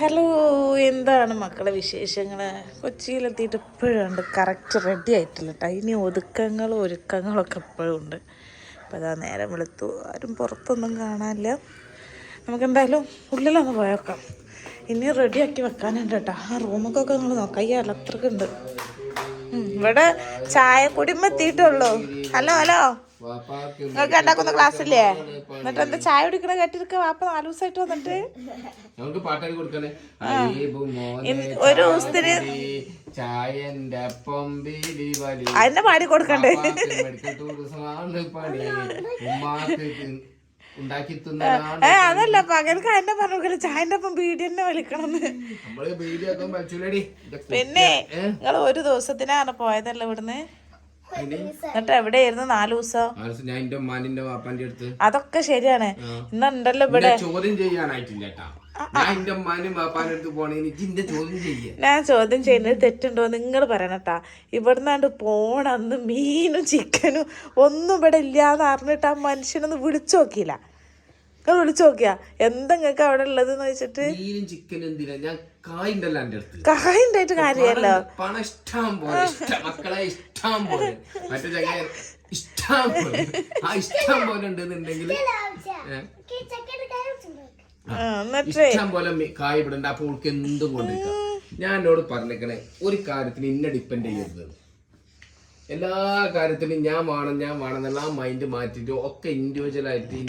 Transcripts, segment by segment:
Hello എന്താണ് മക്കളെ വിശേഷങ്ങൾ കൊച്ചിയിലെത്തിയിട്ട് ഇപ്പോഴുണ്ട്. കറക്റ്റ് റെഡി ആയിട്ടില്ല കേട്ടോ ഇനി ഒതുക്കങ്ങളും ഒരുക്കങ്ങളൊക്കെ ഇപ്പോഴും ഉണ്ട്. അപ്പോൾ അതാ നേരം വെളുത്തു. ആരും പുറത്തൊന്നും കാണാനില്ല. നമുക്ക് എന്തായാലും ഉള്ളിലൊന്ന് പോയേക്കാം ഇനി റെഡിയാക്കി വെക്കാനുണ്ട് കേട്ടോ ആ റൂമൊക്കെ നിങ്ങൾ നോക്കാം. ഈ അലത്രക്കുണ്ട് ഇവിടെ ചായ കുടുമ്പെത്തിയിട്ടുള്ളൂ ഹലോ ഹലോ. നിങ്ങൾക്ക് ഉണ്ടാക്കുന്ന ക്ലാസ് ഇല്ലേ എന്നിട്ട് എന്താ ചായ കുടിക്കണ കേട്ടിരിക്ക വാപ്പ നാല് ദിവസമായിട്ട് വന്നിട്ട്? ഒരു ദിവസത്തിന് അതിന്റെ പാടി കൊടുക്കണ്ടേ? ഏ അതല്ല പകൽക്ക് അതിന്റെ പറഞ്ഞു ചായന്റെ ഒപ്പം ബീഡി തന്നെ വീഡിയോ പിന്നെ നിങ്ങൾ ഒരു ദിവസത്തിനാണ് പോയതല്ല ഇവിടുന്ന്? എന്നിട്ട് എവിടെയായിരുന്നു നാല് ദിവസം? ഞാൻ എന്റെ ഉമ്മാന്റെ വാപ്പാന്റെ അടുത്ത്. അതൊക്കെ ശരിയാണ്. ഇന്നുണ്ടല്ലോ ഇവിടെ. ചോദ്യം ചെയ്യാനായിട്ടില്ല ഞാൻ ചോദ്യം ചെയ്യുന്നത് തെറ്റുണ്ടോ നിങ്ങൾ പറയണട്ടാ ഇവിടുന്നാണ്ട് പോണന്ന് മീനും ചിക്കനും ഒന്നും ഇവിടെ ഇല്ലാന്ന് അറിഞ്ഞിട്ട് ആ മനുഷ്യനൊന്ന് വിളിച്ചു നോക്കിയില്ല. നിങ്ങൾ വിളിച്ചു നോക്കിയാ. എന്താ നിങ്ങൾക്ക് അവിടെ ഉള്ളതെന്ന് വെച്ചിട്ട്? മീനും ചിക്കനും എന്തിനാ? ഞാൻ എന്റെ അടുത്ത്. കായുണ്ടായിട്ട് കാര്യമല്ലോ. പണം- ഇഷ്ടം പോലെ ഇഷ്ടം മക്കളെ ഇഷ്ടം പോലെ. മറ്റേ ചങ്ങ ഇഷ്ടം പോലെ. ആ ഇഷ്ടം പോലെ ഉണ്ടെന്നുണ്ടെങ്കിൽ ഇഷ്ടം പോലെ മി- കായ് ഇവിടെ ഉണ്ട് അപ്പൊ അവൾക്ക് എന്തും കൊണ്ടിരിക്കാം ഞാൻ എന്നോട് പറഞ്ഞേക്കണേ ഒരു കാര്യത്തിന് ഇന്നെ ഡിപ്പെൻഡ് ചെയ്യരുത്. എല്ലാ കാര്യത്തിലും ഞാൻ വേണം ഞാൻ വേണം എന്നുള്ള ആ മൈൻഡ് മാറ്റിട്ട് ഒക്കെ ഇൻഡിവിജ്വൽ ആയിട്ട്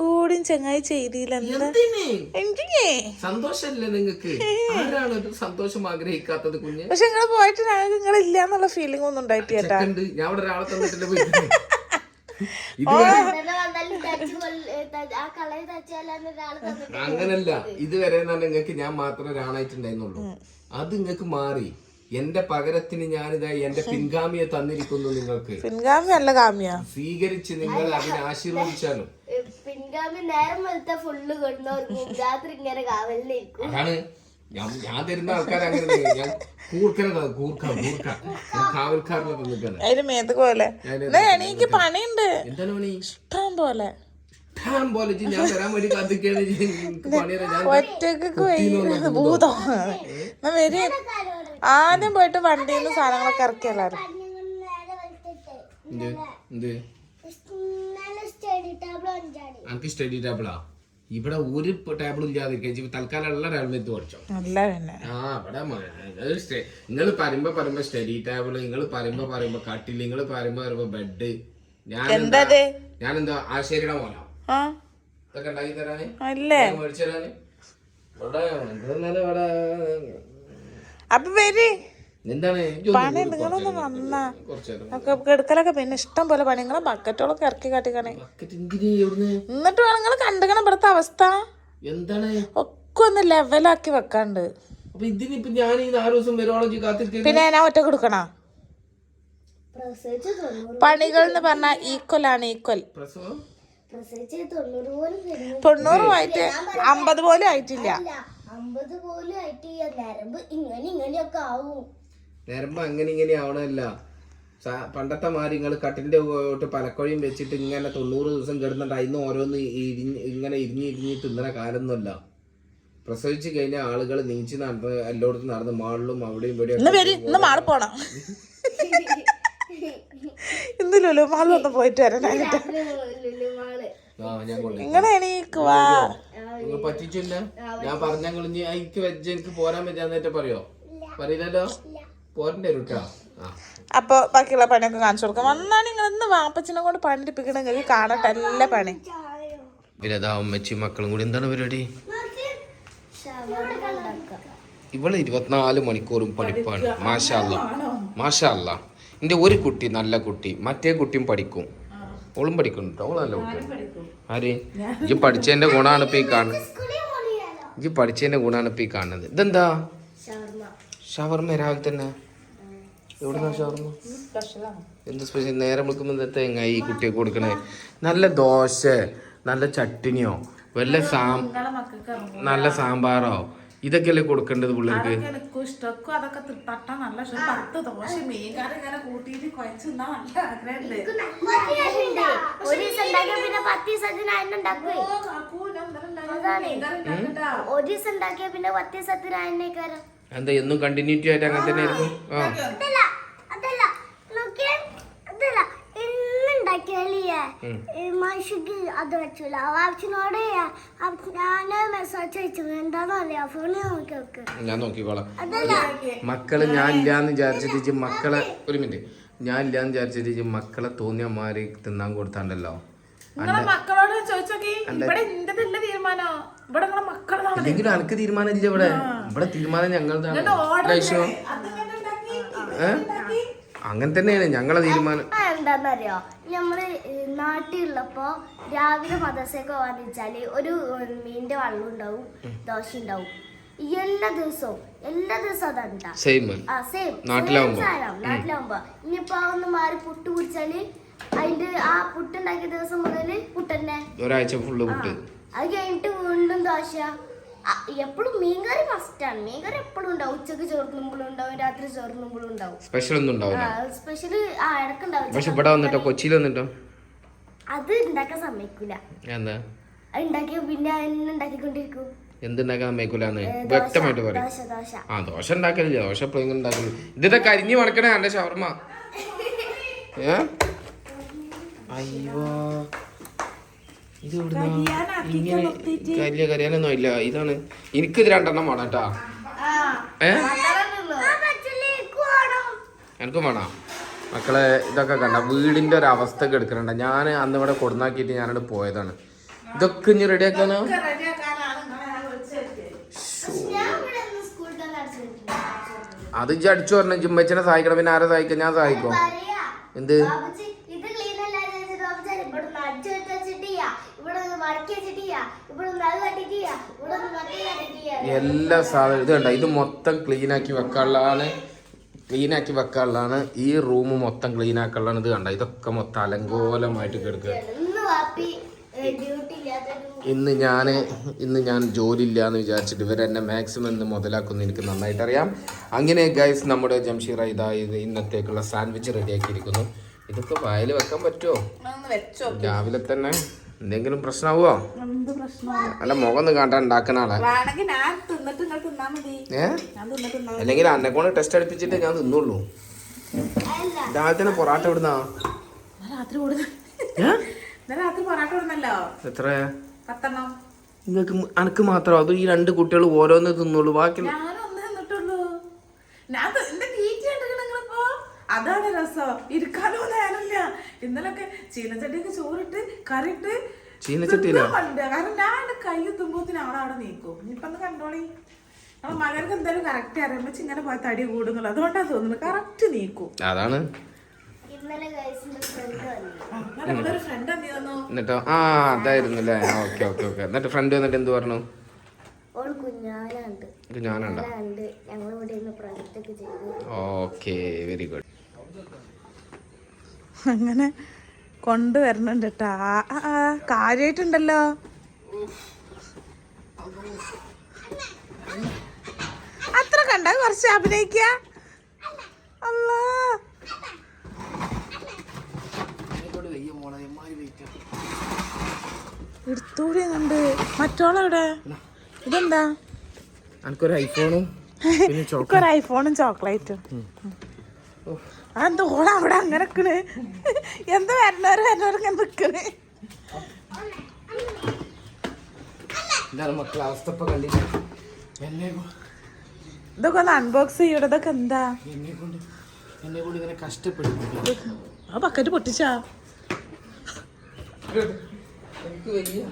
കൂടിയും ചങ്ങായി ചെയ്തില്ല സന്തോഷല്ലേ നിങ്ങക്ക്? ആരാണ് സന്തോഷം ആഗ്രഹിക്കാത്തത് കുഞ്ഞ്? പക്ഷെ നിങ്ങൾ പോയിട്ട് നിങ്ങൾ ഇല്ല എന്നുള്ള ഫീലിംഗ് ഒന്നും ഉണ്ടായിട്ട് കേട്ടാ. ഞാൻ ഇവിടെ ഒരാളെ തന്നിട്ടില്ല അങ്ങനല്ല. ഇതുവരെ നിങ്ങൾക്ക് ഞാൻ മാത്രമേ ഒരാളായിട്ടുണ്ടായിരുന്നുള്ളൂ. അത് നിങ്ങൾക്ക് മാറി. എന്റെ പകരത്തിന് ഞാനിതാ എന്റെ പിൻഗാമിയെ തന്നിരിക്കുന്നു നിങ്ങൾക്ക്. പിൻഗാമി അല്ല കാമ്യ സ്വീകരിച്ച് നിങ്ങൾ അതിനെ ആശീർവദിച്ചാലും? പിൻഗാമി നേരം വെളുത്ത ഫുള്ള് കൊണ്ടുപോകും രാത്രി ഇങ്ങനെ കാവലിനിരിക്കും അതാണ്. ഞാൻ ഞാൻ തരുന്ന ആൾക്കാർ അങ്ങനെ ഞാൻ കൂർക്കനെ കൂർക്ക കൂർക്ക. ഞാൻ കാവൽക്കാരനെ തന്നിട്ടാണ് പോലെ. എനിക്ക് പണിയുണ്ട്. എന്താണ് പണി? ഇഷ്ടം പോലെ. ഇഷ്ടം പോലെ ഞാൻ തരാൻ വേണ്ടി കാത്തിക്കാണ് ഒറ്റയ്ക്ക് ഭൂതം. വരി. ആദ്യം പോയിട്ട് വണ്ടിയിൽ നിന്ന് സാധനങ്ങളൊക്കെ ഇറക്കിയല്ലായിരുന്നു ടേബിൾ എനിക്ക് സ്റ്റഡി ടേബിളാ? ഇവിടെ ഒരു ടേബിൾ ഇല്ലാതിരിക്കാൻ തൽക്കാലം ഉള്ള ടേബിളെത്ത് പഠിച്ചോ നല്ല തന്നെ ആ ഇവിടെ നിങ്ങൾ പറയുമ്പോ പറയുമ്പോ സ്റ്റഡി ടേബിൾ നിങ്ങൾ പറയുമ്പോ പറയുമ്പോ കട്ടിൽ നിങ്ങൾ പറയുമ്പോ പറയുമ്പോ ബെഡ്. ഞാൻ ഞാനെന്താ ഞാൻ എന്താ ആശേരിയുടെ മോനോ. ഇതൊക്കെ ഉണ്ടാക്കി തരാന്? മേടിച്ചു തരാന്? ഇവിടെ ഇവിടെ അപ്പൊ വരി പണി നിങ്ങളൊന്ന് വന്നാ. എടുക്കലൊക്കെ പിന്നെ ഇഷ്ടം പോലെ പണി. നിങ്ങളെ ബക്കറ്റുകളൊക്കെ ഇറക്കി കാട്ടിക്കണേ. എന്നിട്ട് വേണം നിങ്ങൾ കണ്ടുകണം ഇവിടുത്തെ അവസ്ഥ. എന്താണ്? ഒക്കെ ഒന്ന് ലെവലാക്കി വെക്കാണ്ട്. പിന്നെ ഞാൻ ഒറ്റ കൊടുക്കണ? പണികൾ എന്ന് പറഞ്ഞാൽ ഈക്വൽ ആണ് ഈക്വൽ തൊണ്ണൂറ് പോലും തൊണ്ണൂറുമായിട്ട് അമ്പത് പോലും ആയിട്ടില്ല. നരമ്പ് ഇങ്ങനെ ഇങ്ങനെയൊക്കെ ആവും. നേരമ്പോ അങ്ങനെ ഇങ്ങനെ ആവണല്ല പണ്ടത്തെ മാതിരി നിങ്ങൾ കട്ടിന്റെ തൊട്ട് പലക്കൊഴിയും വെച്ചിട്ട് ഇങ്ങനെ തൊണ്ണൂറ് ദിവസം കിടന്നിട്ട് അതിന്ന് ഓരോന്ന് ഇരിഞ്ഞ് ഇങ്ങനെ ഇരിഞ്ഞ് ഇരിഞ്ഞ് തിന്നണ കാലൊന്നുമല്ല. പ്രസവിച്ചു കഴിഞ്ഞ ആളുകൾ നീച്ച് നടന്ന് എല്ലായിടത്തും നടന്ന് മാളിലും അവിടെയും ഇവിടെയും മാറി പോണം. ഇന്ന് ലുലു പോയിട്ട് കൊള്ളി നിങ്ങൾ എണീക്കുവാ. നിങ്ങൾ പറ്റിച്ചില്ല? ഞാൻ പറഞ്ഞ കളിഞ്ഞ് എനിക്ക് വെജ് എനിക്ക് പോരാൻ പറ്റാന്നിട്ട് പറയോ? പറയില്ലല്ലോ? പോരണ്ടേ കേട്ടോ അപ്പൊ ബാക്കിയുള്ള പണിയൊക്കെ കാണിച്ചു കൊടുക്കാം. വന്നാ നിങ്ങൾ ഇന്ന് വാപ്പച്ചിനെ കൊണ്ട് പണിപ്പിക്കണം നിങ്ങൾക്ക് കാണട്ടെ എല്ലാ പണി. പിന്നെ അമ്മച്ചി മക്കളും കൂടി എന്താണ് പരിപാടി? ഇവൾ ഇരുപത്തിനാല് മണിക്കൂറും പഠിപ്പാണ്. മാഷാല്ല മാഷാല്ല എന്റെ ഒരു കുട്ടി നല്ല കുട്ടി. മറ്റേ കുട്ടിയും പഠിക്കും. ഓളും പഠിക്കുന്നുണ്ട് നല്ല കുട്ടിയാണ്. ആര്? ഇജ് പഠിച്ചതിന്റെ ഗുണമാണ് ഇപ്പൊ ഈ കാണുന്നത്. ഇജ് പഠിച്ചതിന്റെ ഗുണമാണ് ഇപ്പൊ ഈ കാണുന്നത്. ഇതെന്താ? ഷവർമ്മ. രാവിലെ തന്നെ? എവിടുന്നാ ഷവർമ്മ? എന്ത് സ്പെഷ്യൽ നേരെ വിളിക്കുമ്പോൾ തേങ്ങ ഈ കുട്ടിയൊക്കെ കൊടുക്കണേ? നല്ല ദോശ നല്ല ചട്ടിനിയോ? വല്ല സാം നല്ല സാമ്പാറോ? ഇതൊക്കെയല്ലേ കൊടുക്കേണ്ടത് പിള്ളേർക്ക്? ഇഷ്ടക്കും അതൊക്കെ നല്ല ഇഷ്ടം. പത്ത് ദോശ മീൻകറി ഇങ്ങനെ കൂട്ടിയിട്ട് കുഴച്ച് നല്ല ഒരു ദിവസം ഉണ്ടാക്കിയ പിന്നെ പത്ത് ദിവസത്തിന് അതിനെ ഉണ്ടാക്കുവേ ഓ, കാക്കൂ, ഞാൻ ഇന്നലെ ഉണ്ടാക്കിയ മീൻകറി ഒരു ദിവസം ഉണ്ടാക്കിയ പിന്നെ പത്ത് ദിവസത്തിന് അതിനെ കയറാം എന്താ എന്നും കണ്ടിന്യൂറ്റി ആയിട്ട് അങ്ങനെ തന്നെ ആയിരുന്നു ആ. അതല്ല അതല്ല. നോക്കിയേ? അതല്ല. അത് ഞാൻ മെസ്സേജ് അയച്ചു. എന്താന്ന് അറിയാ? ഫോണിൽ നോക്കി നോക്ക്. ഞാൻ നോക്കിക്കോളാം. മക്കൾ ഞാൻ ഇല്ലാന്ന് വിചാരിച്ചിട്ട് മക്കളെ ഒരു മിനിറ്റ് ഞാൻ ഇല്ലാന്ന് വിചാരിച്ചിട്ട് മക്കളെ തോന്നിയ മാറി തിന്നാൻ കൊടുത്താണ്ടല്ലോ. മക്കളോട് ചോദിച്ചോക്കി. ഇവിടെ തീരുമാനോ? ഇവിടെ അനക്ക് തീരുമാനം ഇല്ല ഇവിടെ? ഇവിടെ തീരുമാനം ഏ? അങ്ങനെ തന്നെയാണ് ഞങ്ങളെ തീരുമാനം. ആ, എന്താന്നറിയോ? നമ്മൾ ഏഹ്, നാട്ടിലുള്ളപ്പോ രാവിലെ മദ്രസയൊക്കെ പോകാന്ന് വെച്ചാൽ ഒരു മീനിന്റെ വെള്ളം ഉണ്ടാവും ദോശ ഉണ്ടാവും എല്ലാ ദിവസവും എല്ലാ ദിവസവും അതുണ്ടാ. സെയിം ആ സെയിം നാട്ടിലാവുമ്പോ. നാട്ടിലാവുമ്പോ. ഇനിയിപ്പോ ഒന്ന് മാറി പുട്ട് കുടിച്ചാൽ അതിന്റെ ആ പുട്ടുണ്ടാക്കിയ ദിവസം മുതൽ പുട്ടന്നെ. ഒരാഴ്ച ഫുള്ള് പുട്ട്. അത് കഴിഞ്ഞിട്ട് വീണ്ടും ദോശ എപ്പോഴും മീൻകറി മസ്റ്റാണ് മീൻകറി എപ്പോഴും ഉണ്ടാവും. ഉച്ചയ്ക്ക് ചോർന്നുമ്പോഴും ഉണ്ടാവും രാത്രി ചോർന്നുമ്പോഴും ഉണ്ടാവും. സ്പെഷ്യൽ ഒന്നും ഉണ്ടാവില്ല. സ്പെഷ്യൽ ആ ഇടക്കുണ്ടാവും പക്ഷെ ഇവിടെ വന്നിട്ടോ കൊച്ചിയിൽ വന്നിട്ടോ? അത് ഉണ്ടാക്കാൻ സമ്മതിക്കൂല. എന്താ? അത് ഉണ്ടാക്കിയ പിന്നെ അതിനെ ഉണ്ടാക്കിക്കൊണ്ടിരിക്കും എന്തുണ്ടാക്കാൻ സമ്മതിക്കൂലെന്ന്? വ്യക്തമായിട്ട് പറയും. ദോശ ദോശ. ആ ദോശ ഉണ്ടാക്കലില്ല. ദോശ എപ്പോഴും ഉണ്ടാക്കൽ. ഇതിന്റെ കരിഞ്ഞ് മണക്കണേ എന്റെ ഷവർമ്മ. ഏ? അയ്യോ. ഇത്? ഇങ്ങനെ കരിയ കരയാനൊന്നും ഇല്ല. ഇതാണ് എനിക്കിത് രണ്ടെണ്ണം വേണം കേട്ടാ. ഏ? എനിക്കും വേണം. മക്കളെ ഇതൊക്കെ കണ്ട വീടിന്റെ ഒരു അവസ്ഥ ഒക്കെ എടുക്കണ്ട ഞാൻ അന്ന് ഇവിടെ കൊടുന്നാക്കിയിട്ട് ഞാനിവിടെ പോയതാണ്. ഇതൊക്കെ ഇനി റെഡിയാക്കാനോ അത് ഇജ്ജ് അടിച്ചു പറഞ്ഞു ജിമ്മച്ചനെ സഹായിക്കണം. പിന്നെ ആരെ സഹായിക്കാം? ഞാൻ സഹായിക്കോ? എന്ത് ബാബുജി, ഇത് ക്ലീൻ അല്ലാതെ വെച്ചിട്ട് ബാബുജി, ഇവിടെ ഒന്ന് അടിച്ചു വെച്ചിട്ടില്ല ഇവിടെ ഒന്ന് മടക്കി വെച്ചിട്ടില്ല ഇവിടെ ഒന്ന് അത് കട്ടിട്ടില്ല ഇവിടെ ഒന്ന് മറ്റേ കട്ടിട്ടില്ല എല്ലാ സാധനം ഇത് കണ്ട? ഇത് മൊത്തം ക്ലീൻ ആക്കി വെക്കാനുള്ളതാണ്. ക്ലീൻ ആക്കി വെക്കാനുള്ളതാണ്. ഈ റൂം മൊത്തം ക്ലീൻ ആക്കാനുള്ളതാണ് ഇത് കണ്ട? ഇതൊക്കെ മൊത്തം അലങ്കോലമായിട്ട് കിടക്കുക. ഇന്ന് വാപ്പി ഡ്യൂട്ടി ഇല്ലാത്തൊരു ഇന്ന് ഞാൻ ഇന്ന് ഞാൻ ജോലി ഇല്ല എന്ന് വിചാരിച്ചിട്ട് ഇവരെന്നെ മാക്സിമം ഇന്ന് മുതലാക്കുന്നു. എനിക്ക് നന്നായിട്ട് അറിയാം അങ്ങനെ ഗൈസ് നമ്മുടെ ജംഷീർ ഇതാ ഇത് ഇന്നത്തേക്കുള്ള സാൻഡ്വിച്ച് റെഡിയാക്കിയിരിക്കുന്നു ഇതൊക്കെ വായിൽ വെക്കാൻ പറ്റുമോ? രാവിലെ തന്നെ എന്തെങ്കിലും പ്രശ്നമാവോ അല്ല മുഖം ഒന്ന് കണ്ടാ ഉണ്ടാക്കുന്ന ആളെ. അല്ലെങ്കിൽ അന്നെ കൊണ്ട് ടെസ്റ്റ് അടുപ്പിച്ചിട്ട് ഞാൻ തിന്നുള്ളൂ. രാവിലെ തന്നെ പൊറാട്ട ഇവിടുന്നാ? ഞാൻ രാത്രി കൊടുത്തു. ഏ? രാത്രി പൊറാട്ട കൊടുന്നല്ലോ. എത്ര? പത്തെണ്ണം. നിങ്ങൾക്ക് അനക്ക് മാത്രം. അത് ഈ രണ്ട് കുട്ടികൾ ഓരോന്ന് തിന്നുള്ളൂ. ബാക്കി അതാണ് രസം. ഇരിക്കാനോ ഇന്നലൊക്കെ ചീനച്ചട്ടിയൊക്കെ ചോറിട്ട് കറിയിട്ട് ചീനച്ചട്ടിയിലാ? കാരണം ഞാൻ കൈ തുമ്പത്തിന് അവിടെ അവിടെ നീക്കും. ഇനിയിപ്പൊ ഒന്ന് കണ്ടോളി. നമ്മളെ മകൾക്ക് എന്തായാലും കറക്റ്റ് അറിയുമ്പോ ഇങ്ങനെ പോയ തടി കൂടുന്നുള്ളു അതുകൊണ്ടാ തോന്നുന്നത്. കറക്റ്റ് നീക്കും. അതാണ്. എന്നിട്ടോ? ആ അതായിരുന്നു അല്ലേ ഓക്കെ ഓക്കെ ഓക്കെ. എന്നിട്ട് ഫ്രണ്ട് വന്നിട്ട് എന്ത് പറഞ്ഞു? ഓൾ കുഞ്ഞാനുണ്ട് ഓക്കെ വെരി ഗുഡ് അങ്ങനെ കൊണ്ടുവരണുണ്ട് കേട്ടാ കാര്യായിട്ടുണ്ടല്ലോ. അത്ര കണ്ട? കുറച്ച് അഭിനയിക്ക. അല്ലാ എടുത്തൂടി കണ്ട്. മറ്റോളെവിടെ? ഇതെന്താ? എനിക്കൊരു ഐഫോണും ഐഫോണും ചോക്ലേറ്റും അതെന്താ ഓള അവിടെ അങ്ങനെ നിക്കണ് എന്താ വരണവര് വരണവര് ഇങ്ങനെ നിക്കണ്? മക്കളെ അവസ്ഥ ഇതൊക്കെ ഒന്ന് അൺബോക്സ് ചെയ്യൂടെ ഇതൊക്കെ എന്താ? എന്നെ കൊണ്ട് എന്നെ കൊണ്ട് ഇങ്ങനെ കഷ്ടപ്പെടും ആ ബക്കറ്റ് പൊട്ടിച്ചാ? എനിക്ക് വയ്യ.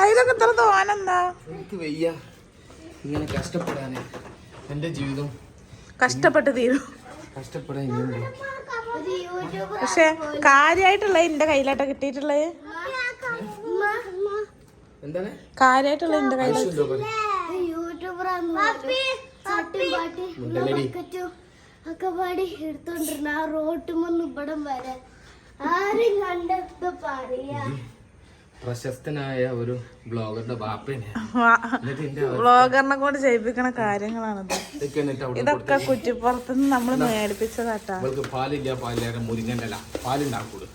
അതിലൊക്കെ ഇത്ര തോനെന്താ എനിക്ക് വയ്യ. ഇങ്ങനെ കഷ്ടപ്പെടാനേ. എന്റെ ജീവിതം കഷ്ടപ്പെട്ട് തീരും. കഷ്ടപ്പെടാൻ പക്ഷെ കാര്യായിട്ടുള്ള എന്റെ കയ്യിലാട്ട കിട്ടിയിട്ടുള്ളത്. എന്താണ്? കാര്യായിട്ടുള്ള എന്റെ കയ്യിലോട്ട് ഒക്കെ പാടി എടുത്തോണ്ടിരുന്ന. ആ റോട്ടുമൊന്ന് ഇവിടം വരെ. ആരും കണ്ടെത്ത പറയാ. പ്രശസ്തനായ ഒരു ബ്ലോഗറിന്റെ ബ്ലോഗറിനെ കൊണ്ട് ചെയ്യിപ്പിക്കണ കാര്യങ്ങളാണ് ഇതൊക്കെ കുറ്റിപ്പുറത്ത് അവിടെ നമ്മൾ മേടിപ്പിച്ചതാട്ടാ. പാലില്ല പാലില്ലാതെ മുരിങ്ങന്റെ അല്ല പാലുണ്ടാക്കൂട്?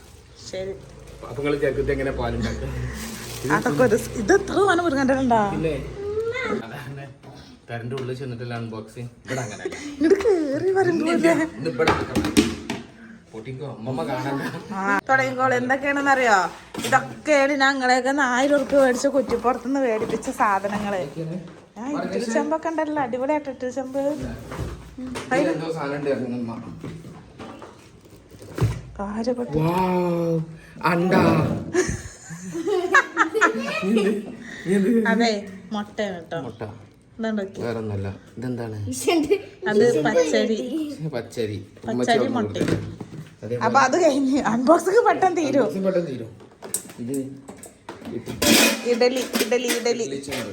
ശരി. അപ്പൊ നിങ്ങൾ ചേർക്കത്ത് എങ്ങനെ പാലുണ്ടാക്കും? അതൊക്കെ ഒരു ഇത് എത്ര വേണം മുരുകന്റെ ഉണ്ടാ? അതാണ് കരണ്ട് ഉള്ളിൽ ചെന്നിട്ടില്ല അൺബോക്സിങ് ഇവിടെ അങ്ങനെ കേറി തുടങ്ങിക്കോളൂ. എന്തൊക്കെയാണെന്ന് അറിയോ ഇതൊക്കെയാണ് ഞങ്ങളെയൊക്കെ ആയിരം ഉറുപ്പ്യ മേടിച്ച കുറ്റിപ്പുറത്തുനിന്ന് മേടിപ്പിച്ച സാധനങ്ങൾ. ഞാൻ ഇഡ്ഡലി ചെമ്പൊക്കെ ഉണ്ടല്ലോ. അടിപൊളിയായിട്ട് ഇഡ്ഡലി ചെമ്പ്. അതെ മുട്ടയാണ് കേട്ടോ. മുട്ട. വേറൊന്നല്ല ഇതെന്താണ്? അത് പച്ചരി. പച്ചരി. പച്ചരി മുട്ട. അപ്പൊ അത് കഴിഞ്ഞ് അൺബോക്സിങ് പെട്ടെന്ന് തീരും. ഇത് പെട്ടെന്ന് തീരും. ഇത് ഇഡലി ഇഡലി ഇഡലി. ഇഡ്ഡലി ചെമ്പ്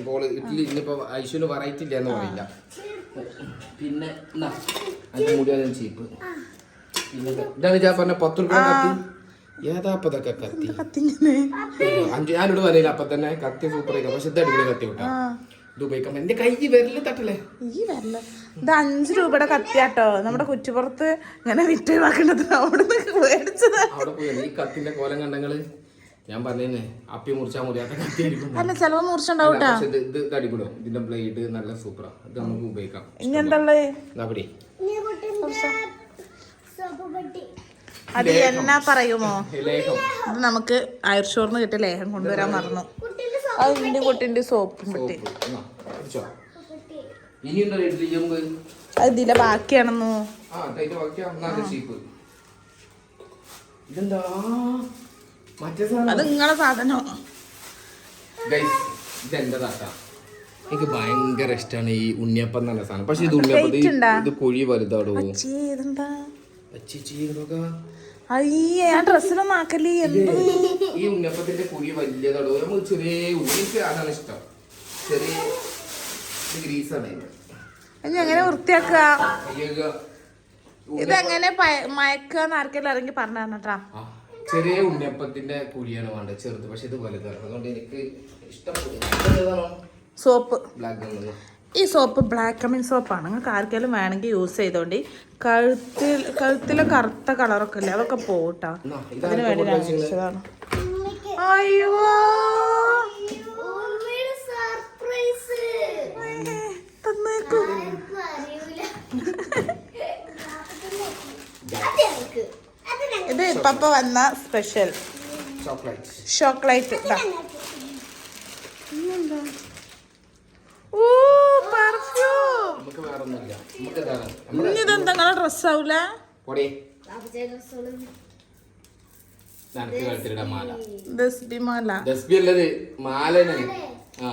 ഇപ്പോൾ ഇഡ്ഡലി ഇന്നിപ്പോ ഐശ്വര്യ വെറൈറ്റി ഇല്ല എന്ന് പറയില്ല. പിന്നെ ചീപ്പ്. ഇതാണ് ഞാൻ പറഞ്ഞ പത്ത് രൂപ കത്തി. ഏതാ അപ്പൊ ഇതൊക്കെ കത്തി? അഞ്ച് ഞാനിവിടെ വരയില്ല. അപ്പൊ തന്നെ കത്തി സൂപ്പർ ആയിരിക്കും പക്ഷെ ഇത് അടിപൊളി കത്തി വിട്ടാ ഇത് കമ്പനി എന്റെ കൈ വിരൽ തട്ടല്ലേ? ഈ വരല ഇത് അഞ്ച് രൂപയുടെ കത്തിയാട്ടോ. നമ്മുടെ കുറ്റിപ്പുറത്ത് ഇങ്ങനെ വിറ്റൊഴിവാക്കണത് അവിടെ മേടിച്ചത്. അവിടെ പോയി ഈ കത്തിന്റെ കോലം കണ്ടങ്ങൾ ഞാൻ പറഞ്ഞേ അപ്പി മുറിച്ചാ മുറിയാത്ത കത്തി ആയിരിക്കും അല്ല ചെലവ് മുറിച്ചുണ്ടാവും കേട്ടോ. പക്ഷെ ഇത് ഇത് അടിപൊളിയോ ഇതിന്റെ ബ്ലേഡ് നല്ല സൂപ്പറാ ഇത് നമുക്ക് ഉപയോഗിക്കാം. പെട്ടി അത് എന്നാ പറയുമോ? ഇത് നമുക്ക് ആയുർഷോർന്ന് കിട്ടിയ ലേഹം കൊണ്ടുവരാൻ മറന്നു. അത് ഇന്റെ കുട്ടിന്റെ സോപ്പും ചെമ്പ് അത് ഇതിലെ ബാക്കിയാണെന്നു. അത് നിങ്ങളെ സാധനം. എനിക്ക് ഭയങ്കര ഇഷ്ടമാണ് ഈ ഉണ്ണിയപ്പം നല്ല സാധനം. പക്ഷെ ഇത് ഉണ്ണിയപ്പം ഇത് കുഴി വലുതാടോ? ആ ഡ്രസ്സിലൊന്നും ആക്കല്ലേ എന്ത്? ഈ ഉണ്ണപ്പത്തിന്റെ കുഴി വലിയതാടോ നമുക്ക് ചെറിയ ഉള്ളി എനിക്ക് അതാണ് ഇഷ്ടം. ചെറിയ ഗ്രീസാണ്. എങ്ങനെ വൃത്തിയാക്കുക? ഇതെങ്ങനെ മയക്കാന്ന് ഇറങ്ങി പറഞ്ഞു തന്നിട്ടാ ആ, ചെറിയ ഉണ്ണിയപ്പത്തിന്റെ കുഴിയാണ് വേണ്ടത് ചെറുത് പക്ഷെ ഇത് വലുതാണ്. അതുകൊണ്ട് എനിക്ക് സോപ്പ്. ബ്ലാക്ക് ഈ സോപ്പ് ബ്ലാക്ക് കമ്മിൻ സോപ്പാണ്. നിങ്ങൾക്ക് ആർക്കെങ്കിലും വേണമെങ്കിൽ യൂസ് ചെയ്തോണ്ട്. കഴുത്തിൽ കഴുത്തിലെ കറുത്ത കളറൊക്കെ ഇല്ലേ? അതൊക്കെ പോട്ടാ അതിന് വേണ്ടി ഞാൻ അയ്യോ. തന്നേക്കൂ. ഇത് ഇപ്പപ്പ വന്ന സ്പെഷ്യൽ ചോക്ലേറ്റ് ഓ പെർഫ്യൂം ഇനി ഇതെന്താ? നിങ്ങളെ നനക്ക് മാല. ദസ്ബി മാല. ദസ്ബി അല്ലത് മാലനെ. ആ.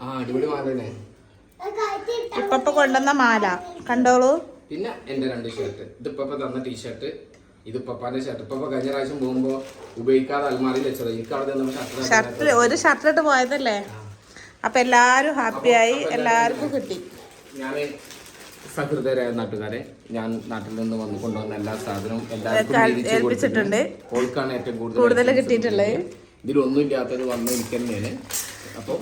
ആ അടിപൊളി മാലനെ. കയറ്റിട്ട ഇപ്പപ്പ കൊണ്ടുവന്ന മാല. കണ്ടോളൂ. പിന്നെ എന്റെ രണ്ട് ഷർട്ട് ഇത് ഇപ്പൊ തന്ന ടീഷർട്ട് ഇത് പപ്പാന്റെ ഷർട്ട് ഇപ്പൊ കഴിഞ്ഞ പ്രാവശ്യം പോകുമ്പോ ഉപയോഗിക്കാതെ അൽമാറിയിൽ വെച്ചത്. എനിക്ക് അവിടെ ഷർട്ട് ഒരു ഷർട്ട് ഇട്ട് പോയതല്ലേ അപ്പൊ എല്ലാരും ഹാപ്പിയായി. എല്ലാവർക്കും കിട്ടി. ഞാൻ സഹൃദയരായ നാട്ടുകാരെ ഞാൻ നാട്ടിൽ നിന്ന് വന്ന് കൊണ്ടുവന്ന എല്ലാ സാധനവും എല്ലാവർക്കും ഓൾക്കാണ് ഏറ്റവും കൂടുതൽ കിട്ടിയിട്ടുള്ളത്. ഇതിലൊന്നും ഇല്ലാത്തത് വന്ന് എനിക്ക് തന്നെയാണ് അപ്പം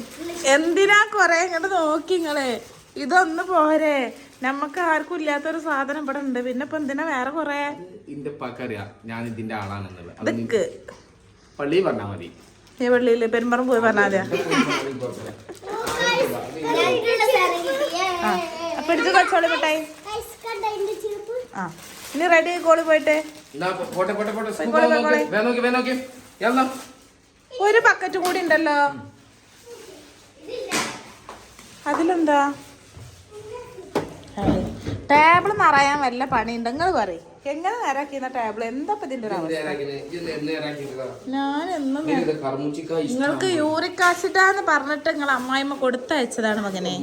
എന്തിനാ കൊറേ ഇങ്ങോട്ട് നോക്കി നിങ്ങളെ ഇതൊന്ന് പോരെ. നമുക്ക് ആർക്കും ഇല്ലാത്തൊരു സാധനം ഇവിടെ ഉണ്ട്. പിന്നെ ഇപ്പൊ എന്തിനാ വേറെ കൊറേ? ഇതിന്റെ പക്കറിയാം ഞാൻ ഇതിന്റെ ആളാണെന്നുള്ളത്. പള്ളി പറഞ്ഞാ മതി. ഈ പള്ളിയിൽ പെരുമ്പറം പോയി പറഞ്ഞാ ആ. അപ്പൊ എടുത്ത് മിഠായി ആ ഇനി റെഡി ആയിക്കോളി പോയിട്ട്. ഒരു ബക്കറ്റ് കൂടി ഉണ്ടല്ലോ. അതിലെന്താ? ടേബിൾ നിറയാൻ വല്ല പണിയുണ്ട്. നിങ്ങൾ പറയും. എങ്ങനെ നേരാക്കിന്ന ടേബിൾ എന്താ ഇതിന്റെ ഒരു അവസ്ഥ? ഞാൻ എന്നും നിങ്ങൾക്ക് യൂറിക് ആസിഡാന്ന് പറഞ്ഞിട്ട് നിങ്ങൾ അമ്മായിമ്മ കൊടുത്തയച്ചതാണ് മകനെ.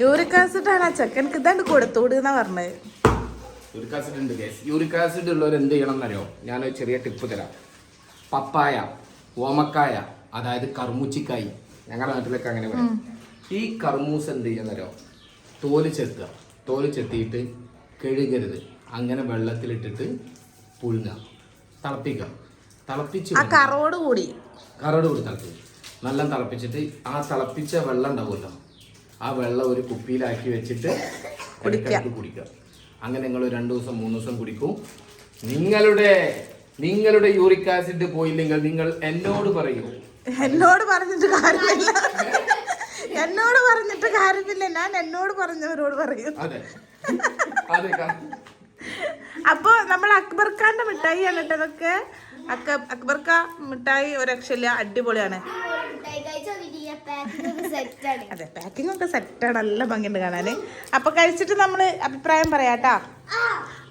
യൂറിക് ആസിഡാണ് ആ. ചെക്കൻക്ക് ഇതാണ്ട് കൊടുത്തുവിടുന്ന പറഞ്ഞത് യൂറിക് ആസിഡ് ഉണ്ട്. യൂറിക് ആസിഡ് ഉള്ളവർ എന്ത് ചെയ്യണം എന്നറിയോ? ഒരു ചെറിയ ടിപ്പ് തരാം. പപ്പായ ഓമക്കായ അതായത് കർമ്മുച്ചിക്കായി. ഞങ്ങളുടെ നാട്ടിലൊക്കെ അങ്ങനെ പറയും ഈ കർമ്മൂസ് എന്ത് ചെയ്യാന്നറിയോ? തോൽ ചെത്തുക. തോൽ ചെത്തിയിട്ട് കഴുകരുത്. അങ്ങനെ വെള്ളത്തിലിട്ടിട്ട് പുഴുങ്ങുക. തിളപ്പിക്കുക. തിളപ്പിച്ച് കറോട് കൂടി. കറോട് കൂടി തിളപ്പിക്കും നല്ല തിളപ്പിച്ചിട്ട് ആ തിളപ്പിച്ച വെള്ളം ഉണ്ടാവുമല്ലോ ആ വെള്ളം ഒരു കുപ്പിയിലാക്കി വെച്ചിട്ട് ഇടയ്ക്കിടയ്ക്ക് കുടിക്കുക. അങ്ങനെ നിങ്ങൾ രണ്ട് ദിവസം മൂന്ന് ദിവസം കുടിക്കും. നിങ്ങളുടെ നിങ്ങളുടെ യൂറിക് ആസിഡ് പോയില്ലെങ്കിൽ നിങ്ങൾ എന്നോട് പറയൂ. എന്നോട് പറഞ്ഞിട്ട് കാര്യമില്ല. എന്നോട് പറഞ്ഞിട്ട് കാര്യമില്ല. ഞാൻ എന്നോട് പറഞ്ഞവരോട് പറയും. അപ്പൊ നമ്മൾ അക്ബർ ഖാന്റെ മിഠായി ആണ് കേട്ടോ ഇതൊക്കെ. അക്ബർ ഖാ മിഠായി ഒരു രക്ഷയില്ല അടിപൊളിയാണ്. അതെ പാക്കിംഗ് ഒക്കെ സെറ്റാണ് നല്ല ഭംഗിയുണ്ട് കാണാന്. അപ്പൊ കഴിച്ചിട്ട് നമ്മൾ അഭിപ്രായം പറയാട്ടാ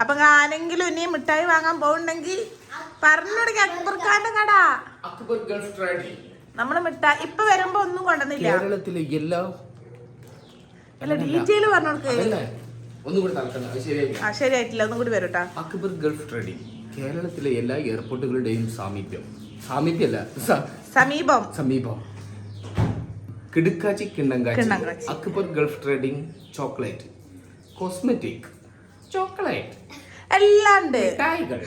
അപ്പൊ ആരെങ്കിലും ഇനി മിഠായി വാങ്ങാൻ പോകുന്നുണ്ടെങ്കിൽ പറഞ്ഞു അക്ബർ ഖാന്റെ കട. അക്ബർ നമ്മൾ മിഠായി ഇപ്പൊ വരുമ്പോ ഒന്നും കൊണ്ടുവന്നില്ല. കേരളത്തിലെ എല്ലാ അല്ല ഡീറ്റെയിൽ പറഞ്ഞോൾക്ക് ആ ശരിയായിട്ടില്ല. ഒന്നും കൂടി വരൂട്ടാ അക്ബർ ഗൾഫ് ട്രേഡിംഗ്. കേരളത്തിലെ എല്ലാ എയർപോർട്ടുകളുടെയും സാമീപ്യം. സാമീപ്യല്ല. സമീപം. സമീപം. കിടുക്കാച്ചി കിണ്ണങ്കാച്ചി. Akbar gulf trading chocolate. Cosmetic. Chocolate. എല്ലാം മിഠായികൾ.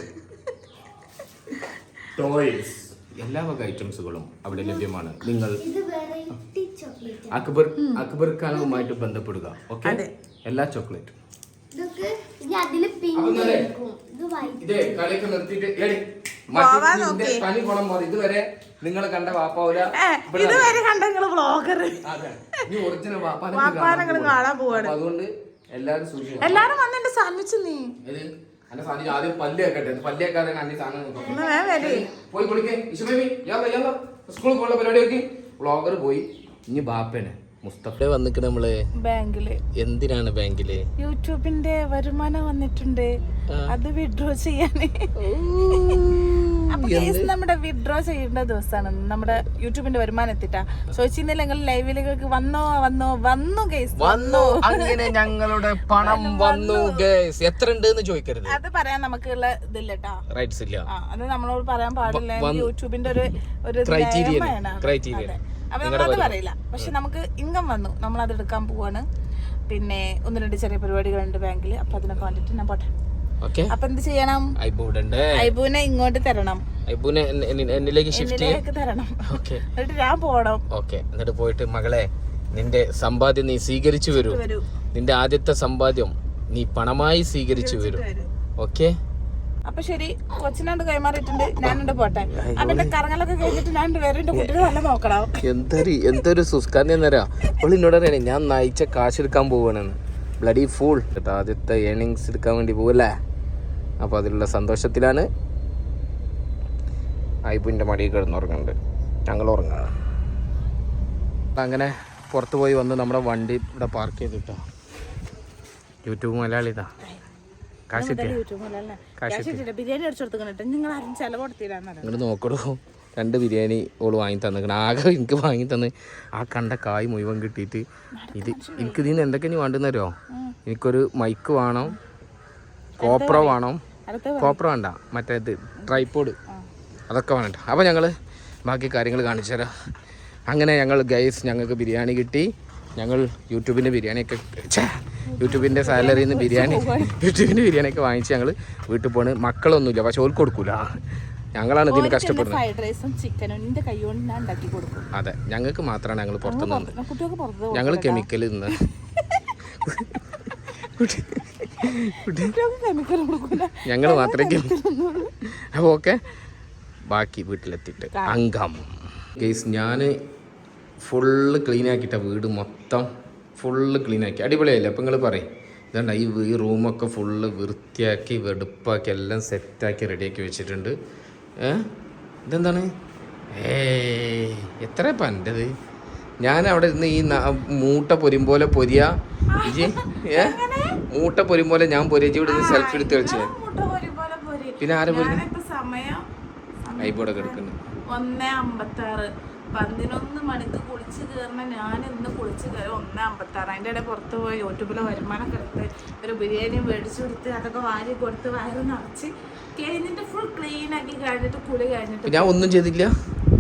ടോയ്സ്. എല്ലാ വക ഐറ്റംസുകളും അവിടെ ലഭ്യമാണ്. നിങ്ങൾ ഇത് വെറൈറ്റി ചോക്ലേറ്റ്. അക്ബർ അക്ബർ ഖാനുമായിട്ട് ബന്ധപ്പെടുക ഓക്കെ? അതെ. എല്ലാ ചോക്ലേറ്റും. ഇതുവരെ നിങ്ങൾ കണ്ട വാപ്പാവൂല ഇതുവരെ കണ്ട നിങ്ങൾ വ്ളോഗർ ഒറിജിനൽ വാപ്പാനെ കാണാൻ പോവാണ്. അതുകൊണ്ട് എല്ലാരും സൂക്ഷിക്കണം. എല്ലാരും വന്നിട്ട് എന്റെ സാധിച്ചു നീ. അന്റെ സാധനം ആദ്യം പല്ല് വെക്കട്ടെ. പല്ല് വെക്കാതെ അന്റെ സാധനം നോക്കാം. ഒന്ന് വേഗം വരേ പോയി കുളിക്കേ. ഇഷുബേബി സ്കൂളിൽ പോലുള്ള പരിപാടി നോക്കി. വ്ളോഗർ പോയി. ഇനി ബാപ്പനെ. മുസ്തഫ വന്നിട്ട് നമ്മൾ. ബാങ്കിൽ. എന്തിനാണ് ബാങ്കിൽ? യൂട്യൂബിന്റെ വരുമാനം വന്നിട്ടുണ്ട്. അത് വിഡ്രോ ചെയ്യാന്. അപ്പൊ നമ്മുടെ വിഡ്രോ ചെയ്യേണ്ട ദിവസമാണ് നമ്മുടെ യൂട്യൂബിന്റെ വരുമാനം എത്തിട്ടാ ചോദിച്ചിരുന്നില്ല ലൈവിലേക്ക് വന്നോ വന്നോ വന്നു കേസ്? വന്നു. അങ്ങനെ ഞങ്ങളുടെ പണം വന്നു. കേസ്. എത്ര ഉണ്ട് എന്ന് ചോദിക്കരുത്. അത് പറയാൻ നമുക്കുള്ള ഇതില്ലട്ടാ. റൈറ്റ്സ് ഇല്ല. അത് നമ്മളോട് പറയാൻ പാടില്ല. യൂട്യൂബിന്റെ ഒരു ഒരു ക്രൈറ്റീരിയ ക്രൈറ്റീരിയ. അപ്പൊ നമ്മളത് പറയില്ല. പക്ഷെ നമുക്ക് ഇൻകം വന്നു. നമ്മൾ അത് എടുക്കാൻ പോവാണ്. പിന്നെ ഒന്ന് രണ്ട് ചെറിയ പരിപാടികളുണ്ട് ബാങ്കിൽ. അപ്പൊ അതിനൊക്കെ വേണ്ടിട്ട് ഞാൻ പോട്ടെ. അപ്പൊ എന്ത് ചെയ്യണം? ഐബൂനെ ഇങ്ങോട്ട് തരണം. ഐബൂനെ എന്ന- എന്ന- എന്നിലേക്ക് ഷിഫ്റ്റ് തരണം. ഓക്കെ. എന്നിട്ട് ഞാൻ പോണം. ഓക്കെ. എന്നിട്ട് പോയിട്ട് മകളെ നിന്റെ സമ്പാദ്യം നീ സ്വീകരിച്ചു വരൂ. നിന്റെ ആദ്യത്തെ സമ്പാദ്യം നീ പണമായി സ്വീകരിച്ചു വരൂ. ഓക്കെ. അപ്പൊ ശരി കൊച്ചിനാണ്ട് കൈമാറിയിട്ടുണ്ട്. ഞാനുണ്ട് പോട്ടെ. അപ്പൊ എന്റെ കറങ്ങലൊക്കെ കഴിഞ്ഞിട്ട് ഞാൻ വേറെ എന്റെ കുട്ടികൾ നല്ല നോക്കണം. എന്തൊരു എന്തൊരു സുസ്കാന്തി എന്നറിയാ? അവൾ എന്നോട് അറിയണേ ഞാൻ നയിച്ച കാശ് എടുക്കാൻ പോവാണെന്ന്. ബ്ലഡി ഫുൾ ആദ്യത്തെ ഏണിങ്സ് എടുക്കാൻ വേണ്ടി പോവല്ലേ? അപ്പോൾ അതിലുള്ള സന്തോഷത്തിലാണ് ഐബുവിന്റെ മടിയിൽ കിടന്നുറങ്ങുന്നുണ്ട്. ഞങ്ങൾ ഉറങ്ങാണ് അങ്ങനെ പുറത്ത് പോയി വന്ന് നമ്മുടെ വണ്ടി ഇവിടെ പാർക്ക് ചെയ്തിട്ടോ. യൂട്യൂബ് മലയാളി ഇതാ. ഇങ്ങോട്ട് നോക്കടോ. രണ്ട് ബിരിയാണി ഓൾ വാങ്ങി തന്നിക്കണം ആകെ എനിക്ക് വാങ്ങി തന്ന്. ആ കണ്ട കായ് മുഴുവൻ കിട്ടിയിട്ട് ഇത് എനിക്ക് ഇതിന് എന്തൊക്കെ ഇനി വേണ്ടെന്ന് അറിയോ? എനിക്കൊരു മൈക്ക് വേണം. കോപ്രോ വേണം. കോപ്രോ വേണ്ട. മറ്റേത് ട്രൈപോഡ്. അതൊക്കെ വേണ്ട അപ്പോൾ ഞങ്ങൾ ബാക്കി കാര്യങ്ങൾ കാണിച്ചു തരാം. അങ്ങനെ ഞങ്ങൾ ഗൈസ് ഞങ്ങൾക്ക് ബിരിയാണി കിട്ടി. ഞങ്ങൾ യൂട്യൂബിന്റെ ബിരിയാണിയൊക്കെ യൂട്യൂബിന്റെ സാലറിയിൽ നിന്ന് ബിരിയാണി യൂട്യൂബിന്റെ ബിരിയാണിയൊക്കെ വാങ്ങിച്ച് ഞങ്ങൾ വീട്ടിൽ പോണ്. മക്കളൊന്നുമില്ല. പക്ഷെ ഓൾക്ക് കൊടുക്കൂല. ഞങ്ങളാണ് ഇതിന് കഷ്ടപ്പെടുന്നത്. ഫ്രൈഡ് റൈസും ചിക്കനും എന്റെ കൈ ഞാൻ ഉണ്ടാക്കി കൊടുക്കും. അതെ. ഞങ്ങൾക്ക് മാത്രമാണ് ഞങ്ങൾ പുറത്തുനിന്ന് ഞങ്ങൾ കെമിക്കൽ നിന്ന് കൊടുക്കൂല ഞങ്ങൾ മാത്രമേ അപ്പോൾ ഓക്കെ. ബാക്കി വീട്ടിലെത്തിയിട്ട് അങ്കം ഗെയ്സ് ഞാൻ ഫുള്ള് ക്ലീൻ ആക്കിയിട്ട വീട് മൊത്തം ഫുള്ള് ക്ലീൻ ആക്കി. അടിപൊളിയായില്ലേ? അപ്പം നിങ്ങൾ പറയും. ഇതുകൊണ്ട് ഈ റൂമൊക്കെ ഫുള്ള് വൃത്തിയാക്കി വെടുപ്പാക്കി എല്ലാം സെറ്റാക്കി റെഡിയാക്കി വെച്ചിട്ടുണ്ട്. ഏ? ഇതെന്താണ്? ഏ എത്ര പന്റത് ഞാൻ അവിടെ ഇരുന്ന് ഈ മൂട്ട പൊരിയും പോലെ പൊരിയ. ഏ? മൂട്ട പൊരും പോലെ ഞാൻ പൊരിയ ഇവിടെ നിന്ന് സെൽഫി എടുത്ത് കളിച്ചു. പിന്നെ ആരെ പൊരി ഐബോടെ കിടക്കുന്നു ഒന്നേ അമ്പത്താറ്. പതിനൊന്ന് മണിക്ക് കുളിച്ച് കയറുന്ന ഞാൻ ഇന്ന് കുളിച്ച് കയറി ഒന്നേ അമ്പത്താറ്. അതിന്റെ ഇടയിൽ പുറത്ത് പോയി യൂട്യൂബിലെ വരുമാനം എടുത്ത് ഒരു ബിരിയാണി മേടിച്ചു കൊടുത്ത് അതൊക്കെ വാരി കൊടുത്ത് വയറ് നിറച്ച് കഴിഞ്ഞിട്ട് ഫുൾ ക്ലീൻ ആക്കി കഴിഞ്ഞിട്ട് കുളി കഴിഞ്ഞിട്ട് ഞാൻ ഒന്നും ചെയ്തില്ല.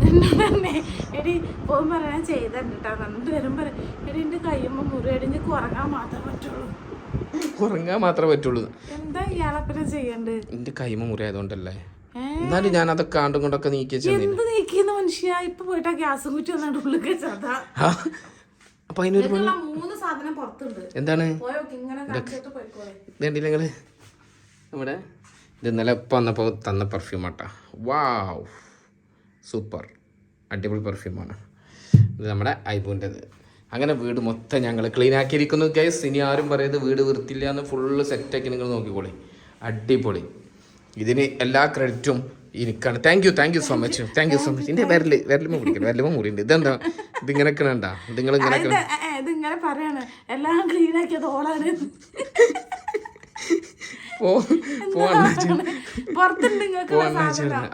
എന്നോട് തന്നെ എടി പോകുമ്പോൾ പറയാൻ ചെയ്തിട്ടാ വന്നിട്ട് വരുമ്പോൾ എടി എന്റെ കയ്യുമ്പോൾ മുറി അടിഞ്ഞ് കുറങ്ങാൻ മാത്രമേ പറ്റുള്ളൂ. ഉറങ്ങാൻ മാത്രമേ പറ്റുള്ളൂ. എന്താ ചെയ്യണ്ട്? എന്റെ കൈമ മുറിയായതുകൊണ്ടല്ലേ? എന്നാലും ഞാൻ അതൊക്കെ ആണ്ടും കൊണ്ടൊക്കെ നീക്കി വെച്ചു എന്ത് നീക്കുന്ന മനുഷ്യ? ഇപ്പൊ പോയിട്ട് ആ ഗ്യാസും കുറ്റി വന്നിട്ട് ഉള്ളിൽ ചതാ അപ്പൊ അതിനൊരു മൂന്ന് സാധനം പുറത്തുണ്ട്. എന്താണ്? നിങ്ങൾ? നമ്മുടെ ഇത് ഇന്നലെ ഇപ്പം വന്നപ്പോൾ തന്ന പെർഫ്യൂം ആട്ടാ. വാവ് സൂപ്പർ അടിപൊളി പെർഫ്യൂമാണ് ഇത് നമ്മുടെ ഐബൂന്റെത്. അങ്ങനെ വീട് മൊത്തം ഞങ്ങൾ ക്ലീൻ ആക്കിയിരിക്കുന്നു. ഗൈസ് ഇനി ആരും പറയുന്നത് വീട് വൃത്തിയില്ല എന്ന് ഫുള്ള് സെറ്റാക്കി നിങ്ങൾ നോക്കിക്കോളി. അടിപൊളി. ഇതിന് എല്ലാ ക്രെഡിറ്റും എനിക്കാണ്. Thank you thank you so much thank you so much എന്റെ വിരൽ വിരലുമ മുറിക്കണം വിരലുമ മുറിയുണ്ട് ഇതെന്താ? ഇതിങ്ങനെ ഉണ്ടാ നിങ്ങൾ ഇങ്ങനെ പറയാണ്. എല്ലാം ക്ലീൻ ആക്കിയത് ഓളാണ്.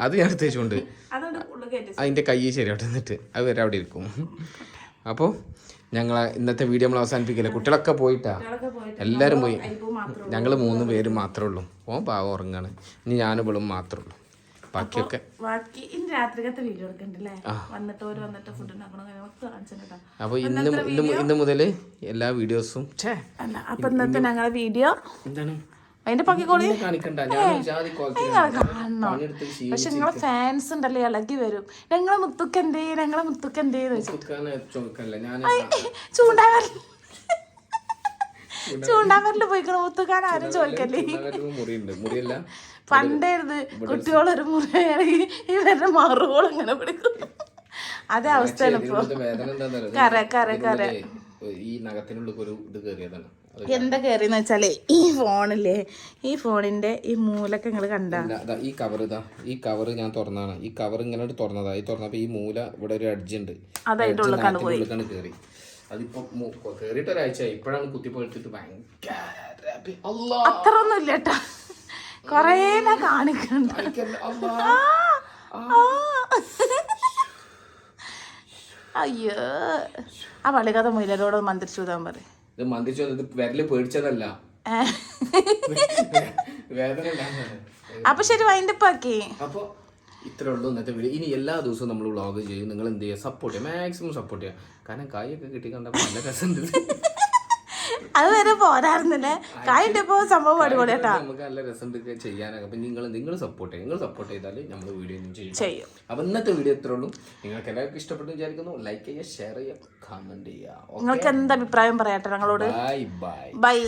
അത് ഞാൻ എടുത്തേച്ചുകൊണ്ട് അതിന്റെ കൈ ശരിയായിട്ട് എന്നിട്ട്. അത് വരെ അവിടെ ഇരിക്കും. അപ്പോൾ ഞങ്ങൾ ഇന്നത്തെ വീഡിയോ നമ്മൾ അവസാനിപ്പിക്കില്ല. കുട്ടികളൊക്കെ പോയിട്ടാ. എല്ലാവരും പോയി. ഞങ്ങൾ മൂന്ന് പേര് മാത്രമേ ഉള്ളൂ. ഓ പാവം ഉറങ്ങാണ്. ഇനി ഞാനും ഇവളും മാത്രമേ ഉള്ളൂ. ബാക്കിയൊക്കെ ബാക്കി ഇനി രാത്രികത്തെ വീഡിയോ എടുക്കണ്ടല്ലേ വന്നിട്ട് ഓര് വന്നിട്ട് ഫുഡ് ഉണ്ടാക്കണം കാര്യങ്ങളൊക്കെ കാണിച്ചിട്ടാ അപ്പോൾ ഇന്ന് ഇന്ന് ഇന്ന് മുതൽ എല്ലാ വീഡിയോസും അപ്പൊ ഇന്നത്തെ ഞങ്ങളുടെ വീഡിയോ എന്താണ്? അതിന്റെ പൊക്കിക്കോളി പക്ഷെ നിങ്ങളെ ഫാൻസ് ഉണ്ടല്ലേ ഇളകി വരും. ഞങ്ങളെ മുത്തുക്കന്റെ ഞങ്ങളെ ചോദിക്കല്ല? ഞാൻ ചൂണ്ടാവരൽ പോയിക്കണ. മുത്തുക്കാൻ ആരും ചോദിക്കല്ലേ? പണ്ടായിരുന്നു കുട്ടികളൊരു മുറിയാണെങ്കിൽ ഇവരുടെ മറുകോളം ഇങ്ങനെ പിടിക്കും. അതേ അവസ്ഥയാണ് ഇപ്പൊ. കര കര കര ഈ നഗത്തിനുള്ള ഒരു ഇത് കയറിയതാണ് എന്താ കയറിയെന്ന് വെച്ചാലേ ഈ ഫോണില്ലേ ഈ ഫോണിന്റെ ഈ മൂലൊക്കെ നിങ്ങൾ കണ്ടാ? ഈ കവർ ഇതാ ഈ കവർ ഞാൻ തുറന്നാണ് ഈ കവർ ഇങ്ങനെ തുറന്നതാ. ഈ തുറന്നപ്പോ ഈ മൂല ഇവിടെ ഒരു അഡ്ജ് ഉണ്ട്. അതായിട്ട് കയറി അതിപ്പോ മു- കേറിയിട്ട് ഒരാഴ്ച ഇപ്പോഴാണ് കുത്തിപ്പഴുത്തിട്ട് ഭയങ്കര പി- അല്ലാ, അത്ര ഒന്നും ഇല്ല കേട്ടാ കൊറേ ആ. അയ്യോ. ആ പള്ളിക്കഥ മുയിലരോട് മന്ത്രിച്ചു വിടാൻ പറയും. ഇത് മന്ദിച്ചു ഇത് വിരൽ പേടിച്ചതല്ല. വേദന അപ്പൊ ശരി വൈൻഡപ്പാക്കി അപ്പോൾ ഇത്രേ ഉള്ളൂ ഇന്നത്തെ വീഡിയോ ഇനി എല്ലാ ദിവസവും നമ്മൾ വ്ളോഗ് ചെയ്യും. നിങ്ങൾ എന്ത് ചെയ്യുക സപ്പോർട്ട് ചെയ്യുക മാക്സിമം സപ്പോർട്ട് ചെയ്യുക കാരണം കായൊക്കെ കിട്ടി കണ്ടപ്പോൾ നല്ല രസമുണ്ട് അത് വരെ പോരായിരുന്നില്ലേ കായിട്ടപ്പോ സംഭവം അടിപൊളി കേട്ടാ നമുക്ക് നല്ല രസം ചെയ്യാനൊക്കെ. അപ്പൊ നിങ്ങൾ നിങ്ങൾ സപ്പോർട്ട് ചെയ്യും. നിങ്ങൾ സപ്പോർട്ട് ചെയ്താൽ നമ്മൾ വീഡിയോ ചെയ്യും. അപ്പൊ ഇന്നത്തെ വീഡിയോ ഇത്രേ ഉള്ളൂ. നിങ്ങൾക്ക് എല്ലാവർക്കും ഇഷ്ടപ്പെട്ടു വിചാരിക്കുന്നു. ലൈക്ക് ചെയ്യുക ഷെയർ ചെയ്യുക കമന്റ് ചെയ്യുക. നിങ്ങൾക്ക് എന്ത് അഭിപ്രായം പറയാട്ടെ ഞങ്ങളോട് ബൈ ബൈ